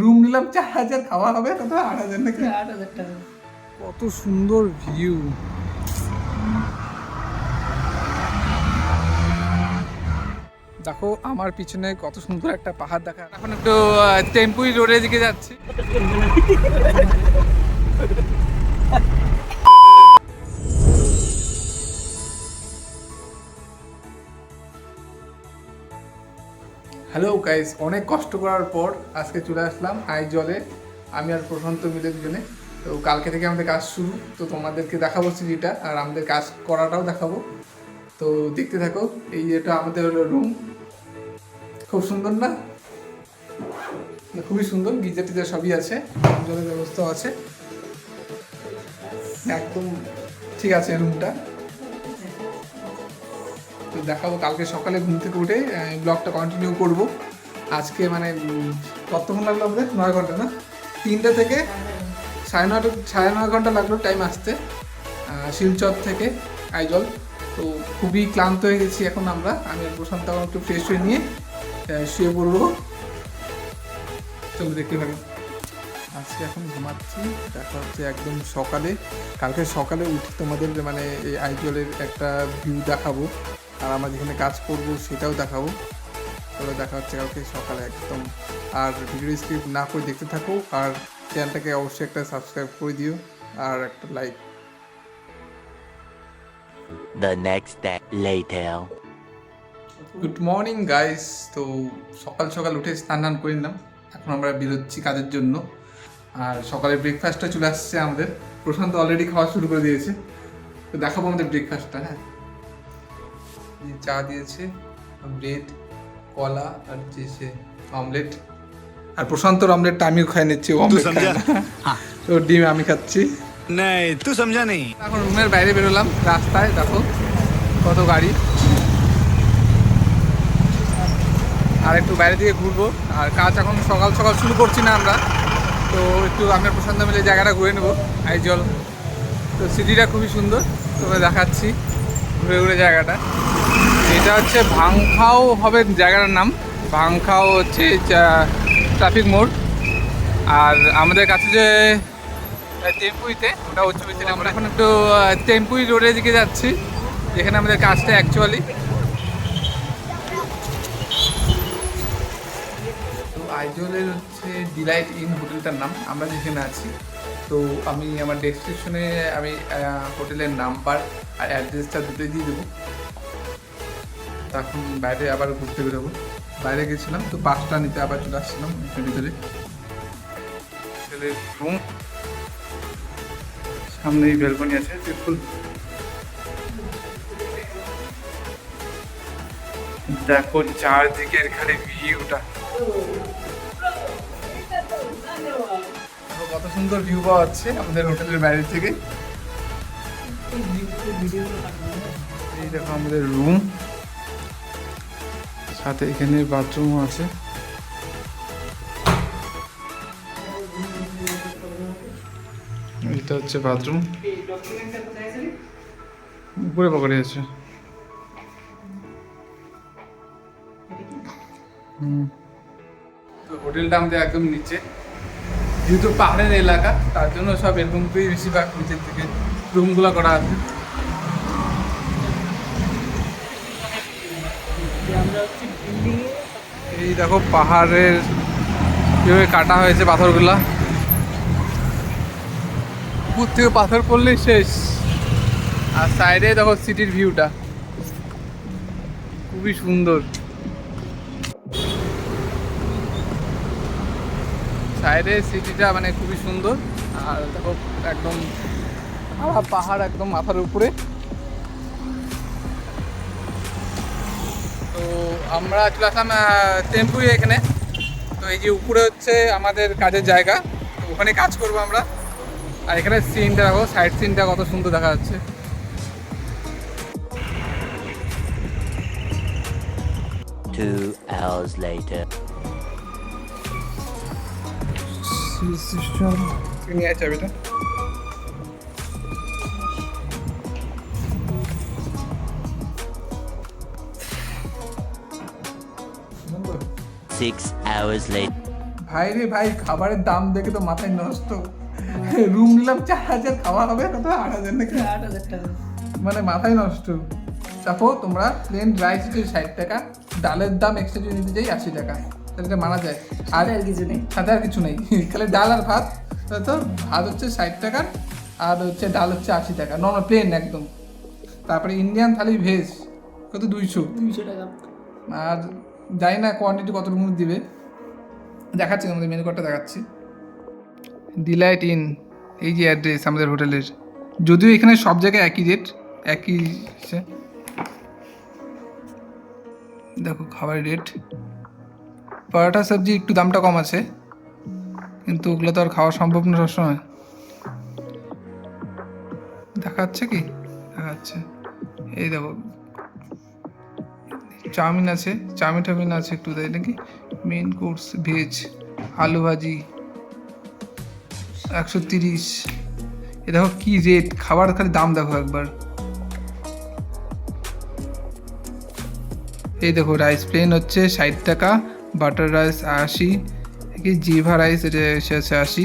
Room নিলাম চার হাজার খাওয়া হবে কত আট হাজার নাকি? আট হাজার টাকা। কত সুন্দর ভিউ দেখো আমার পিছনে কত সুন্দর একটা পাহাড় দেখা এখন একটু টেম্পুই রোডের দিকে যাচ্ছি। হ্যালো গাইস অনেক কষ্ট করার পর আজকে চলে আসলাম আই জলে। আমি আর প্রশান্ত মিলে দুজনে। তো কালকে থেকে আমাদের কাজ শুরু। তো তোমাদেরকে দেখাবো সিঁড়িটা আর আমাদের কাজ করাটাও দেখাবো। তো দেখতে থাকো, এই এটা আমাদের হলো রুম খুব সুন্দর না? খুবই সুন্দর। গিজার টিজার সবই আছে। জলের ব্যবস্থাও আছে। একদম ঠিক আছে রুমটা দেখাবো কালকে সকালে ঘুম থেকে উঠে ব্লগটা কন্টিনিউ করব। আজকে মানে কতক্ষণ লাগল আমাদের? নয় ঘণ্টা না? তিনটে থেকে সাড়ে নটা সাড়ে নয় ঘণ্টা লাগল টাইম আসতে শিলচর থেকে আইজল। তো খুবই ক্লান্ত হয়ে গেছি এখন আমরা। আমি প্রশান্ত একটু ফ্রেশ হয়ে নিয়ে শুয়ে পড়ব। চলো দেখতে পারি আজকে এখন ঘুমাচ্ছি। দেখা হচ্ছে একদম সকালে। কালকে সকালে উঠে তোমাদের মানে এই আইজলের একটা ভিউ দেখাবো। আর আমরা যেখানে কাজ করব সেটাও দেখাবো। তবে দেখা হচ্ছে কালকে সকালে একদম। আর ভিডিও স্ক্রিপ্ট না করে দেখতে থাকো আর চ্যানেলটাকে অবশ্যই একটা সাবস্ক্রাইব করে দিও আর একটা like. The next day later. Good morning guys তো সকাল সকাল উঠে স্নান টান করে নিলাম। এখন আমরা বেরোচ্ছি কাজের জন্য। আর সকালে ব্রেকফাস্টটা চলে আসছে আমাদের। প্রশান্ত অলরেডি খাওয়া শুরু করে দিয়েছে। তো দেখাবো আমাদের ব্রেকফাস্টটা হ্যাঁ। চা দিয়েছে ব্রেড কলা আর যে অমলেট আর প্রশান্ত অমলেটটা আমিও খাই নিচ্ছি অমলেট হ্যাঁ, তো ডিম আমি খাচ্ছি। নাই তুই সমঝা নেই। এখন রুমের বাইরে বেরোলাম রাস্তায় দেখো কত গাড়ি। আর একটু বাইরে দিকে ঘুরবো। আর কাজ এখন সকাল সকাল শুরু করছি না আমরা। তো একটু আমরা প্রশান্ত মিলে জায়গাটা ঘুরে নেব। আইজল তো সিটিটা খুবই সুন্দর তোমরা দেখাচ্ছি। ঘুরে ঘুরে জায়গাটা। এটা হচ্ছে ভাংখাও হবে জায়গাটার নাম। ভাংখাও হচ্ছে ট্রাফিক মোড়। আর আমাদের কাছে যে টেম্পুইতে, ওটা বিদ্যালয় আমরা এখন একটু টেম্পুই রোডের দিকে যাচ্ছি। যেখানে আমাদের কাজটা অ্যাকচুয়ালি তো আইজলের হচ্ছে ডিলাইট ইন হোটেলটার নাম, আমরা যেখানে আছি। তো আমি আমার ডেসক্রিপশনে আমি হোটেলের নাম্বার আর অ্যাড্রেসটা দুটোই দিয়ে দেবো। তো এখন বাইরে আবার ঘুরতে বেরোবো। বাইরে গেছিলাম, তো বাসটা নিতে আবার চলে আসছিলাম ভিতরে। রুম সামনেই ব্যালকনি আছে বিলকুল দেখো চারদিকের খালি ভিউটা কত সুন্দর ভিউ পাওয়া যাচ্ছে আমাদের হোটেলের বাইরে থেকে। এই দেখো আমাদের রুম সাথে এখানে বাথরুমও আছে। এটা হচ্ছে বাথরুম উপরে পকড়ে আছে। তো হোটেলটা আমাদের একদম নিচে। যেহেতু পাহাড়ের এলাকা, তার জন্য সব এরকম বেশিরভাগ নিচের থেকে রুমগুলো করা আছে আমরা হচ্ছে বিল্ডিং এই দেখো পাহাড়ের কীভাবে কাটা হয়েছে পাথরগুলা। উপর থেকে পাথর পড়লেই শেষ। আর সাইডে দেখো সিটির ভিউটা। খুবই সুন্দর। সাইডে সিটিটা মানে খুবই সুন্দর। আর দেখো একদম পাহাড় একদম মাথার উপরে। তো আমরা চলে আসলাম টেম্পুই এখানে। তো এই যে উপরে হচ্ছে আমাদের কাজের জায়গা তো ওখানে কাজ করব আমরা। আর এখানে সিনটা দেখো সাইড সিনটা কত সুন্দর দেখা যাচ্ছে। Two hours later. নিয়ে আছে চাবিটা Six hours later. ভাই রে ভাই খাবারের দাম দেখে তো মাথায় নষ্ট। রুম নিলাম চার হাজার খাওয়া হবে কত আট হাজার নাকি? আট হাজার টাকা। মানে মাথায় নষ্ট। দেখো তোমরা প্লেন রাইস হচ্ছে ষাট টাকা ডালের দাম এক্সট্রা যদি নিতে যাই আশি টাকা। তাহলে এটা মানা যায়। আর আর কিছু নেই। সাথে আর কিছু নেই। খালি ডাল আর ভাত। তো ভাত হচ্ছে ষাট টাকার আর হচ্ছে ডাল হচ্ছে আশি টাকা। নর্মাল প্লেন একদম। তারপরে ইন্ডিয়ান থালি ভেজ কত? দুইশো। দুইশো টাকা। আর জানি না কোয়ান্টিটি কতটুকু দিবে। দেখাচ্ছি আমাদের মেনু কার্ডটা দেখাচ্ছি। ডিলাইট ইন এই যে অ্যাড্রেস আমাদের হোটেলের। যদিও এখানে সব জায়গায় একই রেট একই দেখো খাবার রেট পরোটা, সবজি একটু দামটা কম আছে। কিন্তু ওগুলো তো আর খাওয়া সম্ভব না সবসময়। দেখাচ্ছে কি? দেখাচ্ছে। এই দেখো চাউমিন আছে, চাউমিন টাউমিন আছে একটু দেয় নাকি? মেন কোর্স ভেজ আলু ভাজি, একশো তিরিশ। এ দেখো কি রেট খাবার খালি দাম দেখো একবার। এই দেখো রাইস প্লেন হচ্ছে ষাট টাকা বাটার রাইস আশি, কি জিভা রাইস এটা আছে আশি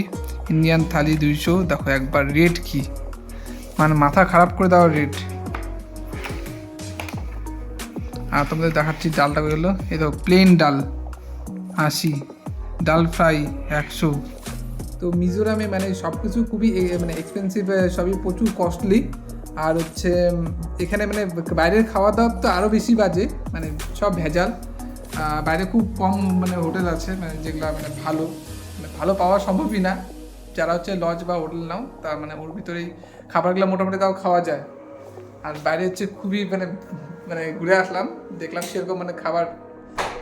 ইন্ডিয়ান থালি দুইশো। দেখো একবার রেট কি। মানে মাথা খারাপ করে দেওয়ার রেট আর তোমাদের দেখাচ্ছি ডালটা বেরোলো এই দেখো প্লেন ডাল। আশি, ডাল ফ্রাই একশো। তো মিজোরামে মানে সব কিছু খুবই মানে এক্সপেন্সিভ সবই প্রচুর কস্টলি আর হচ্ছে এখানে মানে বাইরের খাওয়া দাওয়া তো আরও বেশি বাজে মানে সব ভেজাল। বাইরে খুব কম মানে হোটেল আছে মানে যেগুলো মানে ভালো মানে ভালো পাওয়া সম্ভবই না। যারা হচ্ছে লজ বা হোটেল নাও তার মানে ওর ভিতরেই খাবারগুলো মোটামুটি তাও খাওয়া যায়। আর বাইরে হচ্ছে খুবই মানে মানে ঘুরে আসলাম, দেখলাম সেরকম মানে খাবার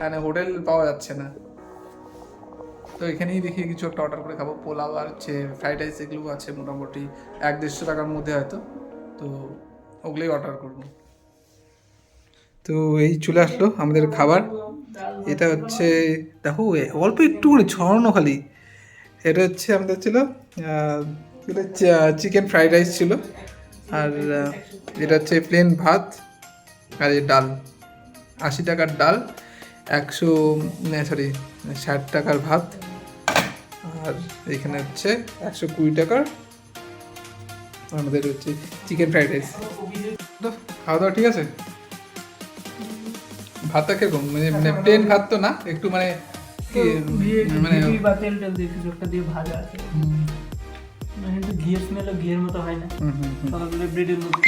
মানে হোটেল পাওয়া যাচ্ছে না। তো এখানেই দেখি কিছু একটা অর্ডার করে খাব, পোলাও আর হচ্ছে ফ্রাইড রাইস এগুলো আছে মোটামুটি এক দেড়শো টাকার মধ্যে হয়তো। তো ওগুলোই অর্ডার করব। তো এই চলে আসলো আমাদের খাবার। এটা হচ্ছে, দেখো অল্প একটু করে ছড়ানো খালি। এটা হচ্ছে আমাদের ছিল চিকেন ফ্রাইড রাইস ছিল। আর এটা হচ্ছে প্লেন ভাত। আর এই ডাল আশি টাকার ডাল একশো সরি ষাট টাকার ভাত আর এখানে হচ্ছে একশো কুড়ি টাকার আমাদের হচ্ছে চিকেন ফ্রাইড রাইস তো খাওয়া দাওয়া ঠিক আছে? ভাতটা কীরকম? মানে মানে প্লেন ভাত তো না একটু মানে মানে তেল টেল দিয়ে কিছু একটা দিয়ে ভাজা আছে। মানে ঘিয়ের স্মেলও ঘিয়ের মতো হয় না। ব্রেডের মতো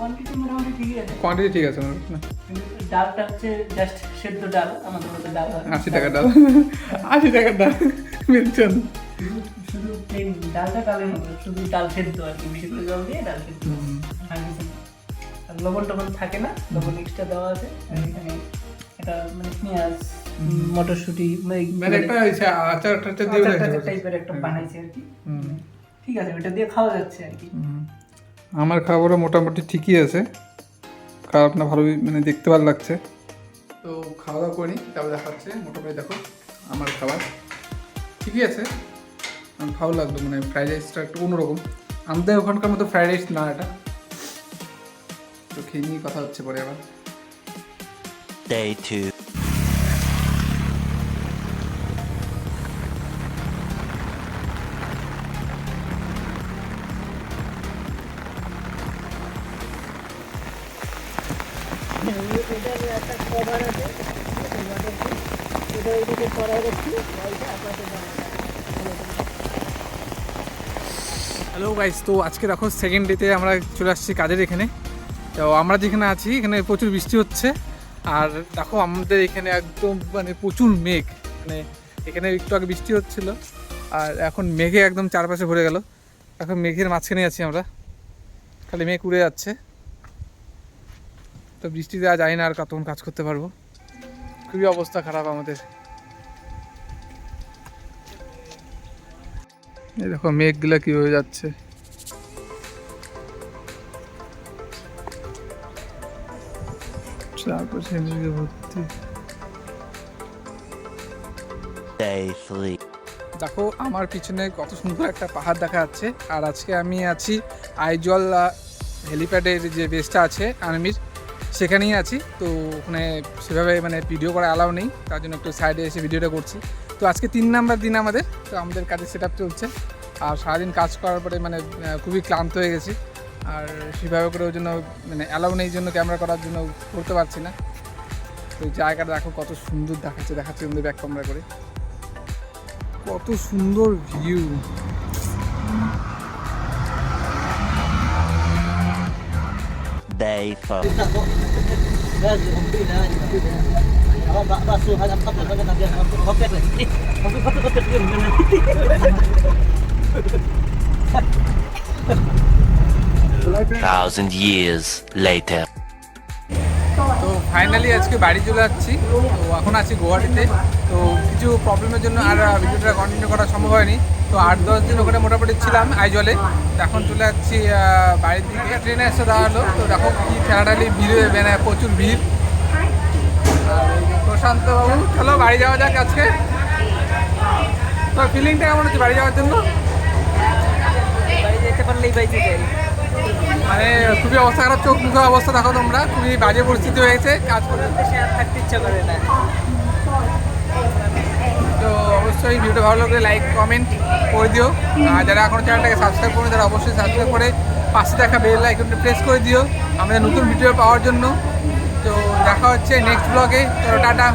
কোয়ান্টিটি মোটামুটি ঠিকই আছে। কোয়ান্টিটি ঠিক আছে ডালটা হচ্ছে জাস্ট সেদ্ধ ডাল আমাদের মতো ডাল আশি টাকার ডাল। আশি টাকার ডাল মিলছেন। শুধু প্লেন ডালটা ডালের মতো শুধু ডাল সেদ্ধ আর কি বেশি করে জল দিয়ে ডাল সেদ্ধ। আর লবণ টবণ থাকে না লবণ এক্সট্রা দেওয়া আছে। এখানে এটা মানে পেঁয়াজ মটরশুঁটি মানে একটা আচার টাচার দিয়ে টাইপের একটা বানাইছে আর কি। ঠিক আছে ওটা দিয়ে খাওয়া যাচ্ছে আর কি। আমার খাবারও মোটামুটি ঠিকই আছে। খারাপ না ভালোই মানে দেখতে ভালো লাগছে। তো খাওয়া দাওয়া করি তারপর দেখাচ্ছে। মোটামুটি দেখো, আমার খাবার ঠিকই আছে। ভালো লাগল মানে ফ্রাইড রাইসটা একটু অন্যরকম। আমাদের ওখানকার মতো ফ্রাইড রাইস না এটা। তো খেয়ে নিয়ে কথা হচ্ছে পরে আবার। Day two. হ্যালো গাইস তো আজকে দেখো সেকেন্ড ডেতে আমরা চলে আসছি কাজের এখানে? তো আমরা যেখানে আছি, এখানে প্রচুর বৃষ্টি হচ্ছে। আর দেখো আমাদের এখানে একদম মানে প্রচুর মেঘ। মানে এখানে একটু আগে বৃষ্টি হচ্ছিল। আর এখন মেঘে একদম চারপাশে ভরে গেল। এখন মেঘের মাঝখানে আছি আমরা। খালি মেঘ উড়ে যাচ্ছে। তো বৃষ্টিতে আজ জানি না আর কতক্ষণ কাজ করতে পারব? খুবই অবস্থা খারাপ আমাদের। এই দেখো মেঘগুলো কীভাবে যাচ্ছে। চারপাশে মেঘে ভর্তি। দেখো আমার পিছনে কত সুন্দর একটা পাহাড় দেখা যাচ্ছে। আর আজকে আমি আছি আইজল হেলিপ্যাডের যে বেসটা আছে আর্মির সেখানেই আছি। তো ওখানে সেভাবে মানে ভিডিও করা অ্যালাউ নেই। তার জন্য একটু সাইডে এসে ভিডিওটা করছি। তো আজকে তিন নাম্বার দিন আমাদের। তো আমাদের কাজের সেট চলছে। আর সারাদিন কাজ করার পরে মানে খুবই ক্লান্ত হয়ে গেছি। আর সেভাবে করে ওই জন্য মানে অ্যালাউ নেই জন্য ক্যামেরা করার জন্য করতে পারছি না। তো জায়গাটা দেখো কত সুন্দর দেখাচ্ছে দেখাচ্ছে আমাদের ব্যাক ক্যামেরা করে। কত সুন্দর view Day 4. Thousand years later. তো ফাইনালি আজকে বাড়ি চলে যাচ্ছি তো এখন আছি গুয়াহাটিতে। তো কিছু প্রবলেমের জন্য আর ভিডিওটা কন্টিনিউ করা সম্ভব হয়নি। তো আট, দশ দিন ওখানে মোটামুটি ছিলাম আইজলে। এখন চলে যাচ্ছি বাড়ির দিকে। ট্রেনে এসে দাঁড়াল। তো দেখো কি ঠেলাঠালি ভিড় মানে প্রচুর ভিড়। প্রশান্ত বাবু, চলো বাড়ি যাওয়া যাক আজকে। তো ফিলিংটা কেমন হচ্ছে? বাড়ি যাওয়ার জন্য? যেতে পারলেই বাইতে যাই মানে খুবই অবস্থা খারাপ চোখ মুখের অবস্থা দেখো তোমরা খুবই বাজে পরিস্থিতি হয়ে গেছে কাজ করে আর থাকতে ইচ্ছা করে না। তো অবশ্যই ভিডিও ভালো লাগলে লাইক কমেন্ট করে দিও। আর যারা এখনও চ্যানেলটাকে সাবস্ক্রাইব করে তারা অবশ্যই সাবস্ক্রাইব করে পাশে দেখা বেল আইকনটা প্রেস করে দিও। আমাদের নতুন ভিডিও পাওয়ার জন্য। তো দেখা হচ্ছে নেক্সট ব্লগে তো টাটা।